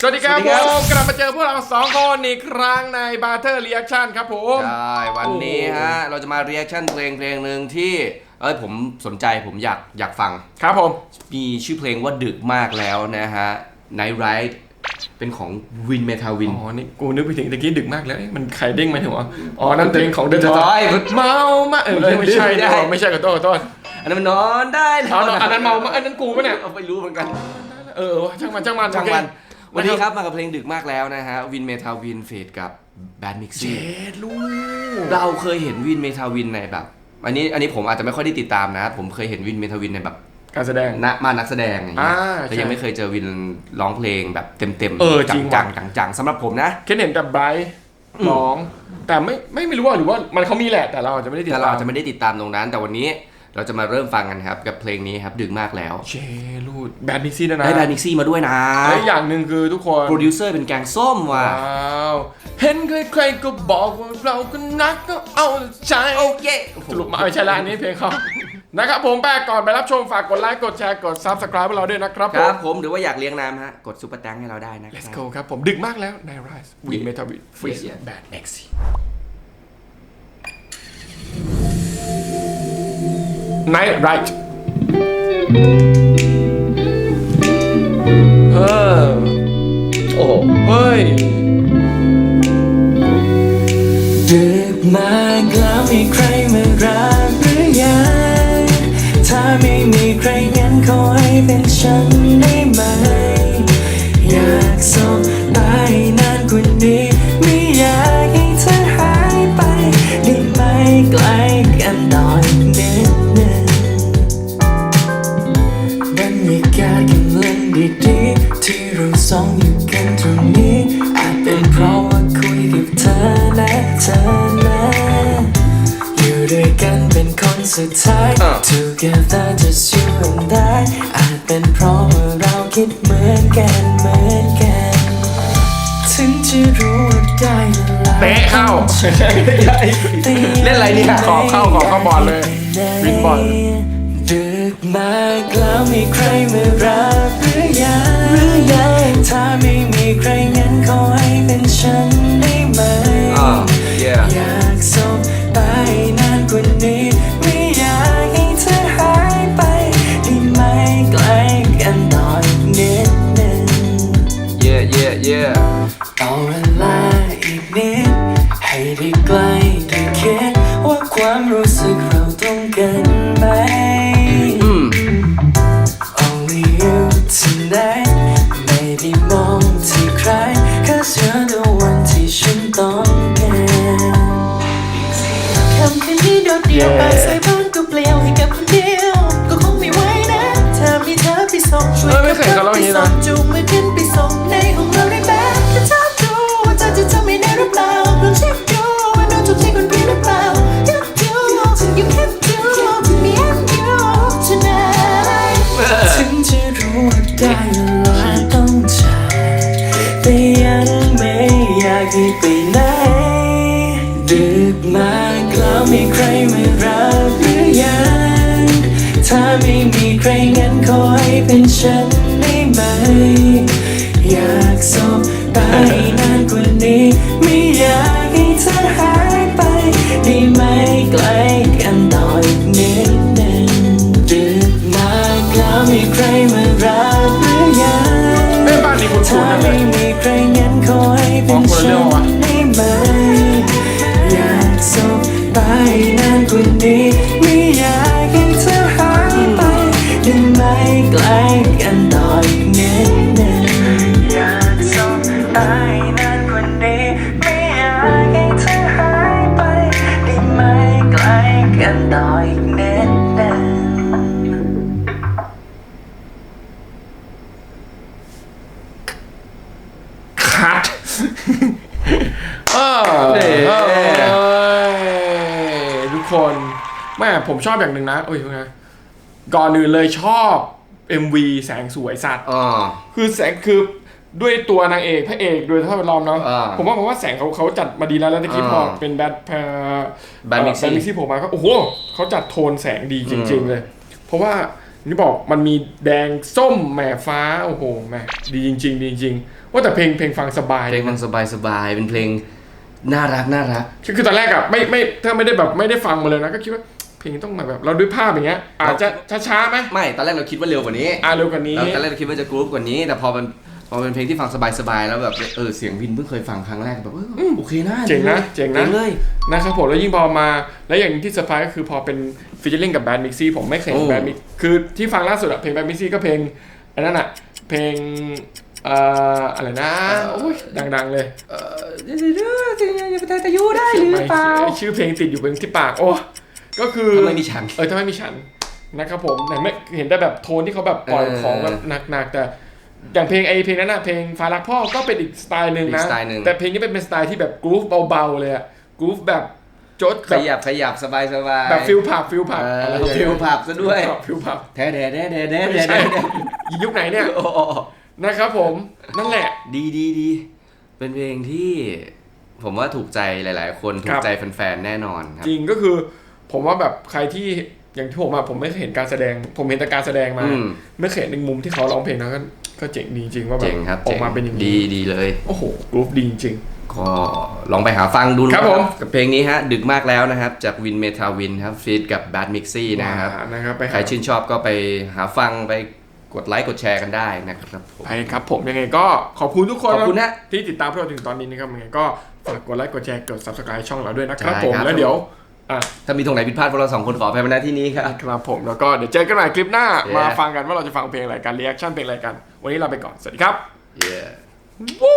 สวัสดีครับสวัสดีผครับมกลับมาเจอพวกเราสองคนอีกครั้งในบาร์เทอร์รีแอคชั่นครับผมใช่วันนี้ฮะเราจะมาเรีแอคชั่นเพลงเพลงหนึ่งที่เอ้ยผมสนใจผมอยากอยากฟัง ครับผม มีชื่อเพลงว่าดึกมากแล้วนะฮะ Night Ride เป็นของวินเมทาวิน อ๋อ นี่กูนึกไปถึงตะกี้ดึกมากแล้วเอ๊ะมันใครเด้งมาถึงวะอ๋อ นั่นเพลงของเดอะจะทร้อยเมามาเออไม่ใช่ไม่ได้นี่หว่าไม่ใช่ขอโทษขอโทษอันนั้นมันนอนได้แล้วเอาอันนั้นเมามาอันนั้นกูปะเนี่ยเอาไปรู้เหมือนกัน เออเออช่างมันช่างมันช่างมันโอเค วันนี้ครับมากับเพลงดึกมากแล้วนะฮะวินเมทาวินเฟดกับแบดมิกเจซี่ดลูกเราเคยเห็นวินเมทาวินในแบบ อันนี้อันนี้ผมอาจจะไม่ค่อยได้ติดตามนะ ผมเคยเห็นวินเมทาวินในแบบการแสดงณมานักแสดงอย่างเงี้ยอ่าแต่ใช่ยังไม่เคยเจอวินร้องเพลงแบบเต็มๆเออจริงจังว่ะๆจังๆสำหรับผมนะเคนเห็นแต่ไบรท์ร้อง แต่ไม่ไม่ไม่รู้ว่าหรือว่ามันเขามีแหละแต่เราอาจจะไม่ได้ติดแต่ตามเราอาจจะไม่ได้ติดตามตรงนั้น แต่วันนี้ เราจะมาเริ่มฟังกันครับ กับเพลงนี้ครับ ดึกมากแล้วเจลูดแบดมิกซี่ด้วยนะได้แบดมิกซี่มาด้วยนะและอย่างหนึ่งคือทุกคนโปรดิวเซอร์เป็นแกงส้มว่ะว้าวเห็นใครๆก็บอกว่าเราก็นักก็เอาใจโอเคสรุปมาไม่ใช่ละอันนี้เพลงเขานะครับผมแปกก่อนไปรับชมฝากกดไลค์กดแชร์กด subscribe ให้เราด้วยนะครับคผรัมบผมหรือว่าอยากเลี้ยงน้ำฮะ กดซุปเปอร์แตงให้เราได้นะค let's รับ go ครับผมดึกมากแล้วใน Rise Win Metal Beat Freeze Yeah. Bad Maxi Night Right เออโอ้โหเฮ้ย ดึกมากแล้วมีใครมารักหรือยัง ถ้าไม่มีใครงั้นขอให้เป็นฉันได้ บรรยากาศกำลังดีๆที่เราสองอยู่กันตรงนี้อาจเป็นเพราะว่าคุยกับเธอและเธอนะอยู่ด้วยกันเป็นคนสุดท้ายอะ Together just you and I อาจเป็นเพราะว่าเราคิดเหมือนกันเหมือนกัน ถึงจะรู้ว่าได้เวลาเตะเข้า เล่นอะไรเนี่ยขอเข้าขอเข้าบอลเลยวินบอลดึ กมากแล้วมีใครมารับหรือยังหรือยังถ้าไม่มีใครงั้นขอให้เป็นฉันได้ไหมอ่า yeah อยากสบตายนานกว่านี้ ไม่อยากให้เธอหายไปได้ไหมใกล้กันหน่อยนิดหนึง yeah yeah yeah เอาเวลาอีกนิด ให้ได้ใกล้ เดี่ยวปากใส่บ้านก็เปลี่ยวให้กับคนเดียว ก็คงไม่ไหวนะถ้ามีเธอไปส่งช่วยเออไม่เคยขัเขาเล่าอย่างนี้ไปนะส่งจูงมือขึ้นไปส่งในห้องเราได้ไหมถ้าเธอดูว่าเธอจะทำไม่ได้หรือเปล่าลองเช็คดูว่าโดนถูกใจคนผิดหรือเปล่า You do you can do me and you tonight ถึงจะรู้ว่าได้เวลาต้องจากแต่ยังไม่อยากให้ไปไหนดึกมากแล้ว มีใครมารักหรือยัง ถ้าไม่มีใครงั้นขอให้เป็นฉันได้ไหม อยากสบตายนานกว่านี้ ไม่อยากให้เธอหายไป ได้ไหมไกล นานกว่านี้ไม่อยากให้เธอหายไปได้ไหมใกล้กันต่ออีกนิดหนึงอยากสบตา แม่ผมชอบอย่างหนึ่งนะโอ้ยยังไงก่อนอื่นเลยชอบ MV แสงสวยสัตว์อ่า คือแสงคือด้วยตัวนางเอกพระเอกโดยท่าพล้อมเนาะอ่าผมว่าผมว่าแสงเขาเขาจัดมาดีแล้วแล้วตะกี้อ่าพอเป็นแบทแพ Bad Mixing แบทมิกซี่ผมมาก็โอ้โหเขาจัดโทนแสงดีจริง ๆ เลย เพราะว่านี่บอกมันมีแดงส้มแหมฟ้าโอ้โหแหมดีจริง ๆ ดีจริงๆว่าแต่เพลงเพลงฟังสบาย เพลงมันสบายสบายๆเป็นเพลงน่ารักน่ารัก คือคือตอนแรกอะไม่ไม่ถ้าไม่ได้แบบไม่ได้ฟังมาเลยนะก็คิดว่าเพ ลงต้องมาแบบเราด้วยภาพอย่างเงี้ย อาจจะช้าๆไหมไม่ตอนแรกเราคิดว่าเร็วกว่านี้อ่าเร็วกว่านี้เราตอนแรกเราคิดว่าจะกรุ๊ปกว่านี้ แต่พอมันพอเป็นเพลงที่ฟังสบายๆแล้วแบบเออเสียงวินเพิ่งเคยฟังครั้งแรกแบบเออโอเคนะเจ๋งนะเจ๋งนะเลยนะครับผมแล้วยิ่งพอมา แล้วอย่างที่เซอร์ไพรส์ก็คือพอเป็นฟิชเชอร์ลิงกับแบนด์มิกซี่ผมไม่เคยเห็นโอ้แบนด์มิกคือที่ฟังล่าสุดอะเพลงแบนด์มิกซี่ก็เพลงอันนั้นอะเพลงเอ่ออะไรนะโอ้ยดัง ๆ เลยเออเดี๋ยวเดี๋ยวเดี๋ยวจะไปแต่ยูได้หรือเปล่าไม่ชื่อเพลงติดอยู่บนที่ปากโอ้ ก็คือทำไมมีฉันเออถ้าไม่มีฉันนะครับผมไหนไม่เห็นได้แบบโทนที่เขาแบบปล่อยเออของแบบหนักๆแต่อย่างเพลงไอเพลงนั้นอะเพลงฟ้ารักพ่อก็เป็นอีกสไตล์หนึ่งอีนะกสไตล์หนึ่งแต่เพลงนี้เป็นเป็นสไตล์ที่แบบกรูฟเบาๆเลยอะกรูฟแบบโจ๊ดขแบบยับขยับสบายสบายแบบฟิลผับฟิลผับเอออะไรอย่างเงี้ยฟิลผับซะด้วยฟิลผับแท้แท้แท้แท้แท้ไม่แท้ใช่แท้ยุคไหนเนี่ยโอ้โหนะครับผมนั่นแหละ ดีดีดีเป็นเพลงที่ผมว่าถูกใจหลาย ๆ คนถูครักบใจแฟนๆแน่นอนครับ จริงก็คือ ผมว่าแบบใครที่อย่างที่ผมอะผมไม่เคยเห็นการแสดง ผมเห็นแต่การแสดงมา อืม ไม่เคยเห็นในมุมที่เขาร้องเพลงนะก็ก็เจ๋งดีจริงว่าแบเจ๋บงครับออเจ๋กงมาเป็นอย่างดีนี้ดีเลย โอ้โหกรุ๊ปดีจริง ก็ลองไปหาฟังดูครับผม กับเพลงนี้ฮะ ดึกมากแล้วนะครับ จากวินเมทาวินครับฟีดกับ Bad Mixy นะครับ อ่านะครับไปใครชื่นชอบก็ไปหาฟังไปกดไลค์กดแชร์กันได้นะครับผม ไปครับผมยังไงก็ขอบคุณทุกคนขอบคุณนะที่ติดตามพวกเราถึงตอนนี้นะครับยังไงก็ฝากกดไลค์กดแชร์กด subscribe ช่องเราด้วยนะครับใช่ผม ครับ แล้วเดี๋ยว อะถ้ามีตรงไหนผิดพลาดพวกเราสองคนขออภัยมาณที่นี้ครับ ครับผมแล้วก็เดี๋ยวเจอกันใหม่คลิปหน้า Yeah มาฟังกันว่าเราจะฟังเพลงอะไรกันรีแอคชั่นเพลงอะไรกัน วันนี้เราไปก่อน สวัสดีครับ Yeah วู้